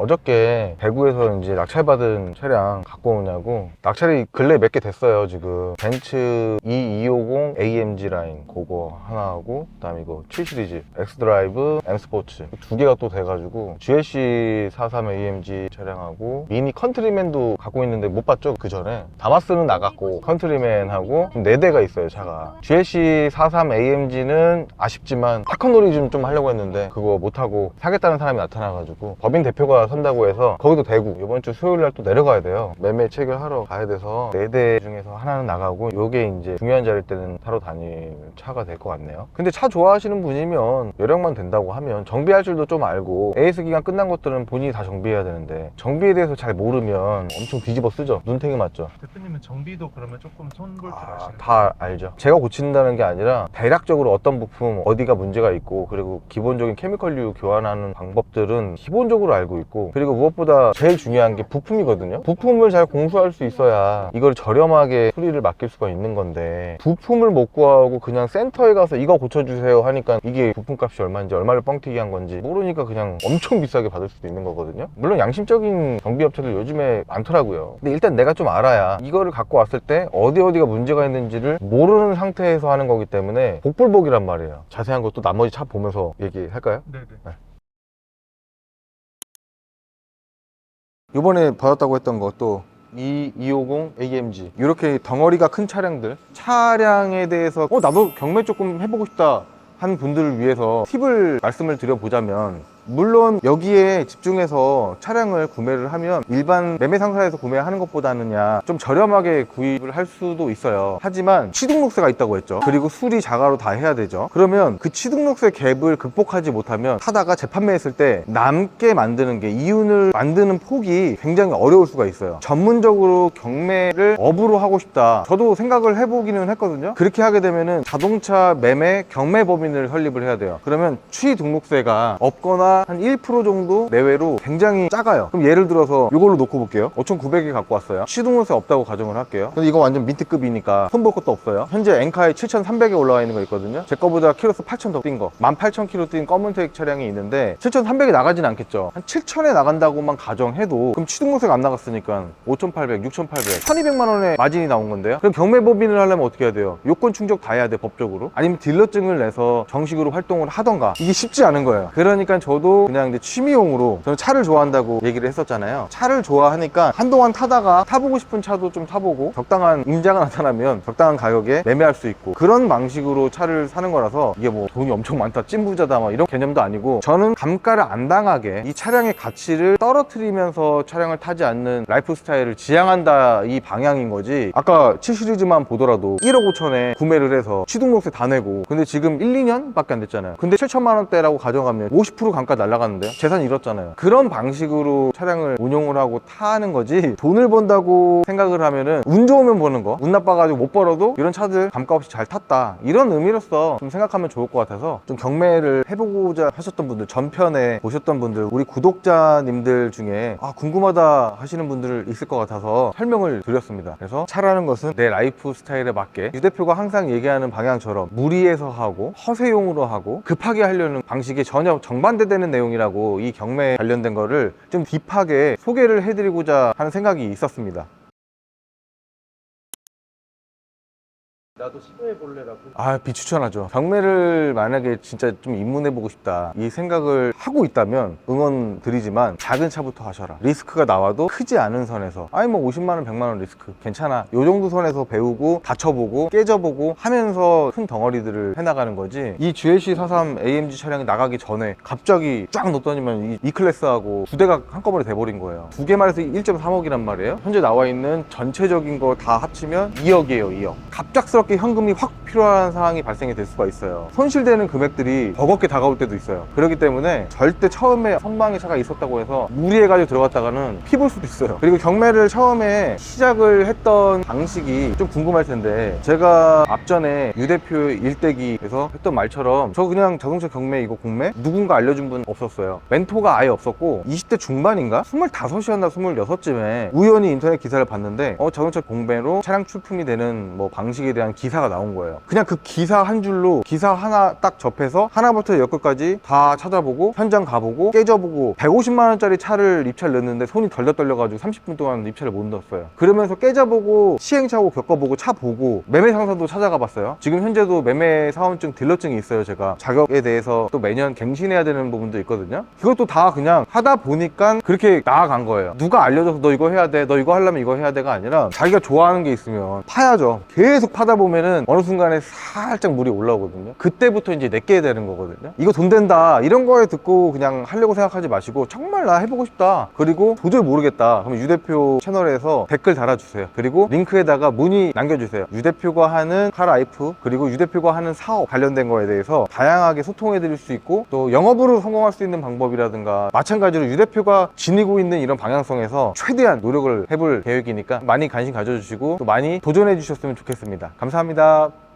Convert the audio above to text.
어저께 대구에서 이제 낙찰받은 차량 갖고 오냐고. 낙찰이 근래 몇 개 됐어요 지금. 벤츠 E250 AMG 라인 그거 하나 하고 그다음 이거 7 시리즈 엑스드라이브 M 스포츠. 두 개가 또 돼가지고 GLC 43 AMG 차량하고 미니 컨트리맨도 갖고 있는데 못 봤죠 그 전에? 다마스는 나갔고 컨트리맨하고 네 대가 있어요 차가. GLC 43 AMG는 아쉽지만 타컨놀이 좀, 좀 하려고 했는데 그거 못하고 사겠다는 사람이 나타나가지고 법인 대표가 선다고 해서 거기도 대구. 이번 주 수요일 날 또 내려가야 돼요. 매매 체결하러 가야 돼서 네 대 중에서 하나는 나가고 요게 이제 중요한 자리 때는 타러 다닐 차가 될 것 같네요. 근데 차 좋아하시는 분이면 여력만 된다고 하면 정비할 줄도 좀 알고 AS 기간 끝난 것들은 본인이 다 정비해야 되는데 정비에 대해서 잘 모르면 엄청 뒤집어 쓰죠. 눈탱이 맞죠? 대표님은 정비도 그러면 조금 손볼 줄 아, 아시는 다 알죠. 제가 고친다는 게 아니라 대략적으로 어떤 부품 어디가 문제가 있고 그리고 기본적인 케미컬류 교환하는 방법들은 기본적으로 알고 있고 그리고 무엇보다 제일 중요한 게 부품이거든요. 부품을 잘 공수할 수 있어야 이걸 저렴하게 수리를 맡길 수가 있는 건데 부품을 못 구하고 그냥 센터에 가서 이거 고쳐주세요 하니까 이게 부품값이 얼마인지 얼마를 뻥튀기 한 건지 모르니까 그냥 엄청 비싸게 받을 수도 있는 거거든요. 물론 양심적인 정비업체들 요즘에 많더라고요. 근데 일단 내가 좀 알아야 이거를 갖고 왔을 때 어디 어디가 문제가 있는지를 모르는 상태에서 하는 거기 때문에 복불복이란 말이에요. 자세한 것도 나머지 차 보면서 얘기할까요? 네네 이번에 받았다고 했던 것도 이250 AMG 이렇게 덩어리가 큰 차량들. 차량에 대해서 어 나도 경매 조금 해보고 싶다 한 분들을 위해서 팁을 말씀을 드려보자면 물론 여기에 집중해서 차량을 구매를 하면 일반 매매 상사에서 구매하는 것보다는야 좀 저렴하게 구입을 할 수도 있어요. 하지만 취등록세가 있다고 했죠. 그리고 수리 자가로 다 해야 되죠. 그러면 그 취등록세 갭을 극복하지 못하면 타다가 재판매했을 때 남게 만드는 게 이윤을 만드는 폭이 굉장히 어려울 수가 있어요. 전문적으로 경매를 업으로 하고 싶다. 저도 생각을 해보기는 했거든요. 그렇게 하게 되면은 자동차 매매 경매 법인을 설립을 해야 돼요. 그러면 취등록세가 없거나 한 1% 정도 내외로 굉장히 작아요. 그럼 예를 들어서 이걸로 놓고 볼게요. 5,900에 갖고 왔어요. 취등록세 없다고 가정을 할게요. 근데 이거 완전 민트급이니까 손볼 것도 없어요. 현재 엔카에 7,300에 올라와 있는 거 있거든요. 제 거보다 키로수 8,000 더 뛴 거. 18,000km 뛴 검은색 차량이 있는데 7,300에 나가진 않겠죠. 한 7,000에 나간다고만 가정해도 그럼 취등록세가 안 나갔으니까 5,800, 6,800 1,200만 원의 마진이 나온 건데요. 그럼 경매법인을 하려면 어떻게 해야 돼요? 요건 충족 다 해야 돼 법적으로? 아니면 딜러증을 내서 정식으로 활동을 하던가? 이게 쉽지 않은 거예요. 그러니까 저도 그냥 이제 취미용으로 저는 차를 좋아한다고 얘기를 했었잖아요. 차를 좋아하니까 한동안 타다가 타보고 싶은 차도 좀 타보고 적당한 임자가 나타나면 적당한 가격에 매매할 수 있고 그런 방식으로 차를 사는 거라서 이게 뭐 돈이 엄청 많다 찐부자다 막 이런 개념도 아니고 저는 감가를 안 당하게 이 차량의 가치를 떨어뜨리면서 차량을 타지 않는 라이프 스타일을 지향한다 이 방향인 거지. 아까 7 시리즈만 보더라도 1억 5천에 구매를 해서 취등록세 다 내고. 근데 지금 1, 2년밖에 안 됐잖아요. 근데 7천만 원대라고 가정하면 50% 감가 날라갔는데요? 재산 잃었잖아요. 그런 방식으로 차량을 운용을 하고 타는 거지 돈을 번다고 생각을 하면은 운 좋으면 버는 거운 나빠가지고 못 벌어도 이런 차들 감가 없이 잘 탔다. 이런 의미로서 좀 생각하면 좋을 것 같아서 좀 경매를 해보고자 하셨던 분들 전편에 보셨던 분들 우리 구독자님들 중에 아 궁금하다 하시는 분들 있을 것 같아서 설명을 드렸습니다. 그래서 차라는 것은 내 라이프 스타일에 맞게 유 대표가 항상 얘기하는 방향처럼 무리해서 하고 허세용으로 하고 급하게 하려는 방식이 전혀 정반대되는 내용이라고 이 경매 관련된 거를 좀 딥하게 소개를 해드리고자 하는 생각이 있었습니다 나도 시도해 볼래라고 아 비추천하죠. 경매를 만약에 진짜 좀 입문해보고 싶다 이 생각을 하고 있다면 응원 드리지만 작은 차부터 하셔라. 리스크가 나와도 크지 않은 선에서 아니 뭐 50만원 100만원 리스크 괜찮아. 요 정도 선에서 배우고 다쳐보고 깨져보고 하면서 큰 덩어리들을 해나가는 거지. 이 GLC 43 AMG 차량이 나가기 전에 갑자기 쫙 놓더니만 이, 이 클래스하고 두 대가 한꺼번에 돼버린 거예요. 두 개만 해서 1.3억이란 말이에요. 현재 나와 있는 전체적인 거 다 합치면 2억이에요 2억. 갑작스럽게 현금이 확 필요한 상황이 발생이 될 수가 있어요 손실되는 금액들이 버겁게 다가올 때도 있어요 그렇기 때문에 절대 처음에 선망의 차가 있었다고 해서 무리해가지고 들어갔다가는 피볼 수도 있어요 그리고 경매를 처음에 시작을 했던 방식이 좀 궁금할 텐데 제가 앞전에 유 대표 일대기에서 했던 말처럼 저 그냥 자동차 경매 이거 공매 누군가 알려준 분 없었어요 멘토가 아예 없었고 20대 중반인가? 25이었나 26쯤에 우연히 인터넷 기사를 봤는데 어 자동차 공매로 차량 출품이 되는 뭐 방식에 대한 기사가 나온 거예요. 그냥 그 기사 한 줄로 기사 하나 딱 접해서 하나부터 열끝까지 다 찾아보고 현장 가보고 깨져보고 150만 원짜리 차를 입찰 넣는데 손이 덜덜 떨려가지고 30분 동안 입찰을 못 넣었어요. 그러면서 깨져보고 시행착오 겪어보고 차 보고 매매 상사도 찾아가 봤어요. 지금 현재도 매매 사원증 딜러증이 있어요. 제가 자격에 대해서 또 매년 갱신해야 되는 부분도 있거든요. 그것도 다 그냥 하다 보니까 그렇게 나아간 거예요. 누가 알려줘서 너 이거 해야 돼, 너 이거 하려면 이거 해야 돼가 아니라 자기가 좋아하는 게 있으면 파야죠. 계속 파다 보면 은 어느 순간에 살짝 물이 올라오거든요. 그때부터 이제 내게 되는 거거든요. 이거 돈 된다 이런 거에 듣고 그냥 하려고 생각하지 마시고 정말 나 해보고 싶다. 그리고 도저히 모르겠다. 그럼 유 대표 채널에서 댓글 달아주세요. 그리고 링크에다가 문의 남겨주세요. 유 대표가 하는 카라이프 그리고 유 대표가 하는 사업 관련된 거에 대해서 다양하게 소통해 드릴 수 있고 또 영업으로 성공할 수 있는 방법이라든가 마찬가지로 유 대표가 지니고 있는 이런 방향성에서 최대한 노력을 해볼 계획이니까 많이 관심 가져주시고 또 많이 도전해 주셨으면 좋겠습니다. 감사합니다.